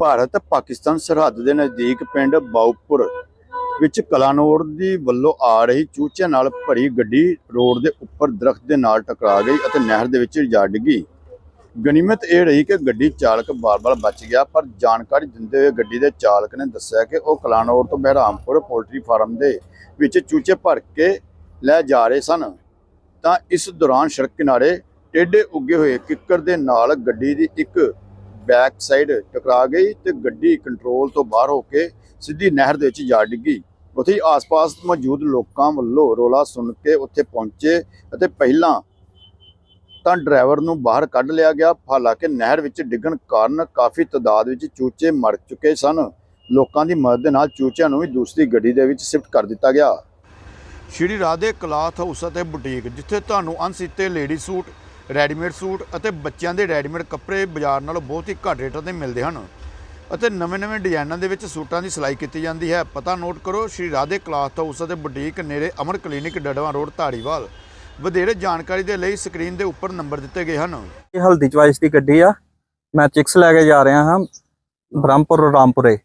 ਭਾਰਤ ਪਾਕਿਸਤਾਨ ਸਰਹੱਦ ਦੇ ਨਜ਼ਦੀਕ ਪਿੰਡ ਬਾਉਪੁਰ ਵਿੱਚ ਕਲਾਨੌਰ ਦੀ ਵੱਲੋਂ ਆ ਰਹੀ ਚੂਚਿਆਂ ਨਾਲ ਭਰੀ ਗੱਡੀ ਰੋਡ ਦੇ ਉੱਪਰ ਦਰਖਤ ਦੇ ਨਾਲ ਟਕਰਾ ਗਈ ਅਤੇ ਨਹਿਰ ਦੇ ਵਿੱਚ ਜਾ ਡਿੱਗੀ। ਗਨੀਮਤ ਇਹ ਰਹੀ ਕਿ ਗੱਡੀ ਚਾਲਕ ਬਾਰ-ਬਾਰ ਬਚ ਗਿਆ, ਪਰ ਜਾਣਕਾਰੀ ਦਿੰਦੇ ਹੋਏ ਗੱਡੀ ਦੇ ਚਾਲਕ ਨੇ ਦੱਸਿਆ ਕਿ ਉਹ ਕਲਾਨੌਰ ਤੋਂ ਬਹਿਰਾਮਪੁਰ ਪੋਲਟਰੀ ਫਾਰਮ ਦੇ ਵਿੱਚ ਚੂਚੇ ਭਰ ਕੇ ਲੈ ਜਾ ਰਹੇ ਸਨ। ਤਾਂ ਇਸ ਦੌਰਾਨ ਸੜਕ ਕਿਨਾਰੇ ਟੇਢੇ ਉੱਗੇ ਹੋਏ ਕਿੱਕਰ ਦੇ ਨਾਲ ਗੱਡੀ ਦੀ ਇੱਕ ਬੈਕ ਸਾਈਡ ਟਕਰਾ ਗਈ ਤੇ ਗੱਡੀ ਕੰਟਰੋਲ ਤੋਂ ਬਾਹਰ ਹੋ ਕੇ ਸਿੱਧੀ ਨਹਿਰ ਦੇ ਵਿੱਚ ਜਾ ਡਿੱਗੀ। ਉੱਥੇ ਹੀ ਆਸ-ਪਾਸ ਮੌਜੂਦ ਲੋਕਾਂ ਵੱਲੋਂ ਰੋਲਾ ਸੁਣ ਕੇ ਉੱਥੇ ਪਹੁੰਚੇ ਅਤੇ ਪਹਿਲਾਂ ਤਾਂ ਡਰਾਈਵਰ ਨੂੰ ਬਾਹਰ ਕੱਢ ਲਿਆ ਗਿਆ। ਹਾਲਾਂਕਿ ਨਹਿਰ ਵਿੱਚ ਡਿੱਗਣ ਕਾਰਨ ਕਾਫੀ ਤਾਦਾਦ ਵਿੱਚ ਚੂਚੇ ਮਰ ਚੁੱਕੇ ਸਨ। ਲੋਕਾਂ ਦੀ ਮਦਦ ਦੇ ਨਾਲ ਚੂਚਿਆਂ ਨੂੰ ਵੀ ਦੂਸਰੀ ਗੱਡੀ ਦੇ ਵਿੱਚ ਸ਼ਿਫਟ ਕਰ ਦਿੱਤਾ ਗਿਆ। ਸ਼੍ਰੀ ਰਾਧੇ ਕਲਾਥ ਹਾਊਸ ਅਤੇ ਬੁਟੀਕ, ਜਿੱਥੇ ਤੁਹਾਨੂੰ ਅਣਸੀਤੇ ਲੇਡੀ ਸੂਟ ਰੈਡੀਮੇਡ ਸੂਟ ਅਤੇ ਬੱਚਿਆਂ ਦੇ ਰੈਡੀਮੇਡ ਕੱਪੜੇ ਬਾਜ਼ਾਰ ਨਾਲੋਂ ਬਹੁਤ ਹੀ ਘੱਟ ਰੇਟਾਂ ਤੇ ਮਿਲਦੇ ਹਨ। ਅਤੇ ਨਵੇਂ-ਨਵੇਂ ਡਿਜ਼ਾਈਨਾਂ ਦੇ ਵਿੱਚ ਸੂਟਾਂ ਦੀ ਸਿਲਾਈ ਕੀਤੀ ਜਾਂਦੀ ਹੈ। ਪਤਾ ਨੋਟ ਕਰੋ ਸ਼੍ਰੀ ਰਾਧੇ ਕਲਾਥ ਹਾਊਸ ਅਤੇ ਬੁਟੀਕ ਨੇੜੇ ਅਮਰ ਕਲੀਨਿਕ ਡੜਵਾ ਰੋਡ ਧਾਰੀਵਾਲ। ਵਧੇਰੇ ਜਾਣਕਾਰੀ ਦੇ ਲਈ ਸਕਰੀਨ ਦੇ ਉੱਪਰ ਨੰਬਰ ਦਿੱਤੇ ਗਏ ਹਨ। ਇਹ ਹਲਦੀ ਚਵਾਈਸ ਦੀ ਗੱਡੀ ਆ। ਮੈਂ ਚਿਕਸ ਲੈ ਕੇ ਜਾ ਰਿਹਾ ਹਾਂ ਬ੍ਰਹਮਪੁਰ ਰਾਮਪੁਰੇ।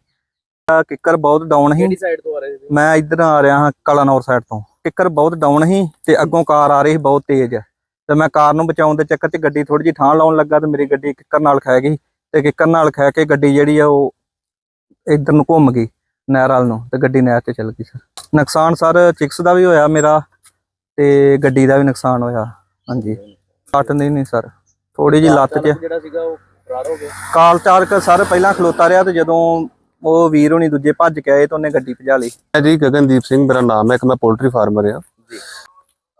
ਕਿੱਕਰ ਬਹੁਤ ਡਾਊਨ ਸੀ। ਕਿਹੜੀ ਸਾਈਡ ਤੋਂ ਆ ਰਹੇ ਮੈਂ ਇੱਧਰ ਆ ਰਿਹਾ ਹਾਂ ਕਲਾਨੌਰ ਸਾਈਡ ਤੋਂ। ਕਿੱਕਰ ਬਹੁਤ ਡਾਊਨ ਸੀ ਤੇ ਅੱਗੋਂ ਕਾਰ ਆ ਰਹੀ ਬਹੁਤ ਤੇਜ਼। ਤੇ ਮੈਂ ਕਾਰ ਨੂੰ ਬਚਾਉਣ ਦੇ ਚੱਕਰ 'ਚ ਗੱਡੀ ਥੋੜੀ ਜਿਹੀ ਥਾਂ ਲਾਉਣ ਲੱਗਾ ਤੇ ਮੇਰੀ ਗੱਡੀ ਕਿੱਕਰ ਨਾਲ ਖਹਿ ਗਈ ਤੇ ਕਿੱਕਰ ਨਾਲ ਖਹਿ ਕੇ ਗੱਡੀ ਜਿਹੜੀ ਆ ਉਹ ਇੱਧਰ ਨੂੰ ਘੁੰਮ ਗਈ ਨਹਿਰ ਵੱਲ ਨੂੰ ਤੇ ਗੱਡੀ ਨਹਿਰ ਤੇ ਚਲ ਗਈ ਸਰ। ਨੁਕਸਾਨ ਸਰ ਚਿਕਸ ਦਾ ਵੀ ਹੋਇਆ ਮੇਰਾ ਤੇ ਗੱਡੀ ਦਾ ਵੀ ਨੁਕਸਾਨ ਹੋਇਆ ਹਾਂਜੀ। ਕੱਟ ਨਹੀਂ ਨਹੀਂ ਸਰ। ਥੋੜੀ ਜਿਹੀ ਲੱਤ 'ਚ। ਚਾਲਕ ਜਿਹੜਾ ਸੀਗਾ ਉਹ ਫਰਾਰ ਹੋ ਗਿਆ। ਕਾਲ ਚਾਲਕ ਸਰ ਪਹਿਲਾਂ ਖਲੋਤਾ ਰਿਹਾ ਤੇ ਜਦੋਂ ਉਹ ਵੀਰ ਹੋਣੀ ਦੂਜੇ ਭੱਜ ਕੇ ਆਏ ਤਾਂ ਉਹਨੇ ਗੱਡੀ ਭਜਾ ਲਈ। ਜੀ ਗਗਨਦੀਪ ਸਿੰਘ ਮੇਰਾ ਨਾਮ ਹੈ ਇੱਕ ਮੈਂ ਪੋਲਟਰੀ ਫਾਰਮਰ ਆ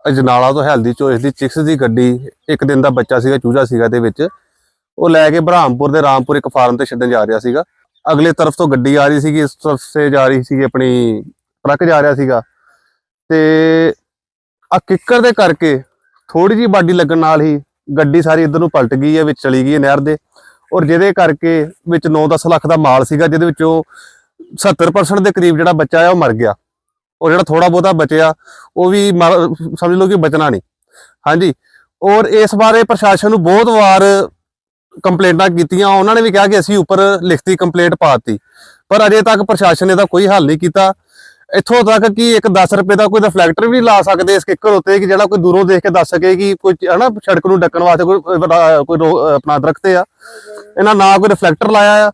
ਅਜਨਾਲਾ ਤੋਂ ਹੈਲਦੀ ਚੋਇਸ ਦੀ ਚਿਕਸ ਦੀ ਗੱਡੀ, ਇੱਕ ਦਿਨ ਦਾ ਬੱਚਾ ਸੀਗਾ, ਚੂਜਾ ਸੀਗਾ ਦੇ ਵਿੱਚ। ਉਹ ਲੈ ਕੇ ਬ੍ਰਹਮਪੁਰ ਦੇ ਰਾਮਪੁਰ ਇੱਕ ਫਾਰਮ ਤੇ ਛੱਡਣ ਜਾ ਰਿਹਾ ਸੀਗਾ। ਅਗਲੇ ਤਰਫ ਤੋਂ ਗੱਡੀ ਆ ਰਹੀ ਸੀਗੀ, ਇਸ ਤਰਫ ਸੇ ਜਾ ਰਹੀ ਸੀਗੀ ਆਪਣੀ ਟਰੱਕ ਜਾ ਰਿਹਾ ਸੀਗਾ। ਤੇ ਆ ਕਿੱਕਰ ਦੇ ਕਰਕੇ ਥੋੜੀ ਜੀ ਬਾਡੀ ਲੱਗਣ ਨਾਲ ਹੀ ਗੱਡੀ ਸਾਰੀ ਇਧਰ ਨੂੰ ਪਲਟ ਗਈ ਹੈ, ਵਿੱਚ ਚਲੀ ਗਈ ਹੈ ਨਹਿਰ ਦੇ। ਔਰ ਜਿਹਦੇ ਕਰਕੇ ਵਿੱਚ 9-10 ਲੱਖ ਦਾ ਮਾਲ ਸੀਗਾ, ਜਿਹਦੇ ਵਿੱਚੋਂ 70% ਦੇ ਕਰੀਬ ਜਿਹੜਾ ਬੱਚਾ ਆ ਉਹ ਮਰ ਗਿਆ। ਔਰ ਜਿਹੜਾ ਥੋੜਾ ਬਹੁਤਾ ਬਚਿਆ, ਉਹ ਵੀ ਮਰ- ਸਮਝ ਲਓ ਕਿ ਬਚਣਾ ਨਹੀਂ। ਹਾਂਜੀ, ਔਰ ਇਸ ਬਾਰੇ ਪ੍ਰਸ਼ਾਸਨ ਨੂੰ ਬਹੁਤ ਵਾਰ ਕੰਪਲੇਂਟਾਂ ਕੀਤੀਆਂ। ਉਹਨਾਂ ਨੇ ਵੀ ਕਿਹਾ ਕਿ ਅਸੀਂ ਉੱਪਰ ਲਿਖਤੀ ਕੰਪਲੇਂਟ ਪਾਤੀ ਪਰ ਅਜੇ ਤੱਕ ਪ੍ਰਸ਼ਾਸਨ ਨੇ ਦਾ ਕੋਈ ਹੱਲ ਨਹੀਂ ਕੀਤਾ। ਇੱਥੋਂ ਤੱਕ ਕਿ ਇੱਕ 10 ਰੁਪਏ ਦਾ ਕੋਈ ਰਿਫਲੈਕਟਰ ਵੀ ਲਾ ਸਕਦੇ ਇਸ ਕਿੱਕਰ ਉੱਤੇ ਕਿ ਜਿਹੜਾ ਕੋਈ ਦੂਰੋਂ ਦੇਖ ਕੇ ਦੱਸ ਸਕੇ ਕਿ ਕੋਈ ਹਨਾ, ਸੜਕ ਨੂੰ ਡੱਕਣ ਵਾਸਤੇ ਕੋਈ ਕੋਈ ਰੋ- ਆਪਣਾ ਦਰਖਤ ਆ। ਇਹਨਾਂ ਨਾ ਕੋਈ ਰਿਫਲੈਕਟਰ ਲਾਇਆ ਆ।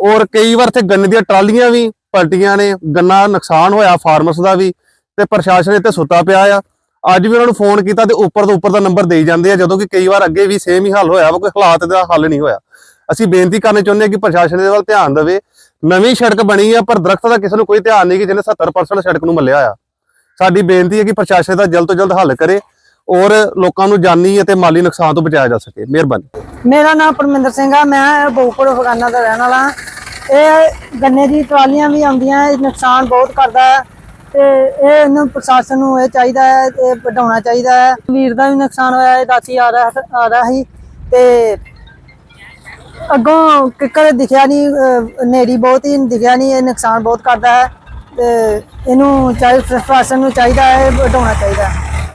ਔਰ ਕਈ ਵਾਰ ਤੇ ਗੰਨੇ ਦੀਆਂ ਟਰਾਲੀਆਂ ਵੀ ਪਲਟੀਆਂ ਨੇ, ਗੰਨਾ ਨੁਕਸਾਨ ਹੋਇਆ ਫਾਰਮਰਸ ਦਾ ਵੀ ਤੇ ਪ੍ਰਸ਼ਾਸਨ ਇੱਥੇ ਸੁੱਤਾ ਪਿਆ ਆ। ਅੱਜ ਵੀ ਉਹਨਾਂ ਨੂੰ ਫੋਨ ਕੀਤਾ ਤੇ ਉੱਪਰ ਤੋਂ ਉੱਪਰ ਦਾ ਨੰਬਰ ਦੇਈ ਜਾਂਦੇ ਆ, ਜਦੋਂ ਕਿ ਕਈ ਵਾਰ ਅੱਗੇ ਵੀ ਸੇਮ ਹੀ ਹੱਲ ਹੋਇਆ ਵਾ, ਕੋਈ ਹਾਲਾਤ ਦਾ ਹੱਲ ਨਹੀਂ ਹੋਇਆ। ਅਸੀਂ ਬੇਨਤੀ ਕਰਨੀ ਚਾਹੁੰਦੇ ਹਾਂ ਕਿ ਪ੍ਰਸ਼ਾਸਨ ਦੇ ਵੱਲ ਧਿਆਨ ਦੇਵੇ। ਨਵੀਂ ਸੜਕ ਬਣੀ ਆ, ਪਰ ਦਰਖਤ ਦਾ ਕਿਸੇ ਨੂੰ ਕੋਈ ਧਿਆਨ ਨਹੀਂ ਕਿ ਜਿਹਨੇ 70% ਸੜਕ ਨੂੰ ਮੱਲਿਆ ਆ। ਸਾਡੀ ਬੇਨਤੀ ਹੈ ਕਿ ਪ੍ਰਸ਼ਾਸਨ ਦਾ ਜਲਦ ਤੋਂ ਜਲਦ ਹੱਲ ਕਰੇ ਔਰ ਲੋਕਾਂ ਨੂੰ ਜਾਨੀ ਅਤੇ ਮਾਲੀ ਨੁਕਸਾਨ ਤੋਂ ਬਚਾਇਆ ਜਾ ਸਕੇ। ਮਿਹਰਬਾਨੀ। ਮੇਰਾ ਨਾਮ ਪਰਮਿੰਦਰ ਸਿੰਘ ਆ, ਮੈਂ ਬੋਪਰ ਫਗਾਨਾ ਦਾ ਰਹਿਣ ਵਾਲਾ। ਇਹ ਗੰਨੇ ਦੀ ਟਰਾਲੀਆਂ ਵੀ ਆਉਂਦੀਆਂ, ਇਹ ਨੁਕਸਾਨ ਬਹੁਤ ਕਰਦਾ ਹੈ ਤੇ ਇਹ ਇਹਨੂੰ ਪ੍ਰਸ਼ਾਸਨ ਨੂੰ ਇਹ ਚਾਹੀਦਾ ਹੈ, ਇਹ ਵਧਾਉਣਾ ਚਾਹੀਦਾ ਹੈ। ਵੀਰ ਦਾ ਵੀ ਨੁਕਸਾਨ ਹੋਇਆ, ਇਹ ਰਾਤੀ ਆ ਰਿਹਾ ਆ ਰਿਹਾ ਸੀ ਤੇ ਅੱਗੋਂ ਕਿੱਕਰ ਦਿਖਿਆ ਨਹੀਂ ਨੇੜੀ ਬਹੁਤ ਹੀ ਦਿਖਿਆ ਨਹੀਂ, ਇਹ ਨੁਕਸਾਨ ਬਹੁਤ ਕਰਦਾ ਹੈ ਤੇ ਇਹਨੂੰ ਚਾਹੀਦਾ ਪ੍ਰਸ਼ਾਸਨ ਨੂੰ ਚਾਹੀਦਾ ਹੈ ਵਧਾਉਣਾ ਚਾਹੀਦਾ ਹੈ।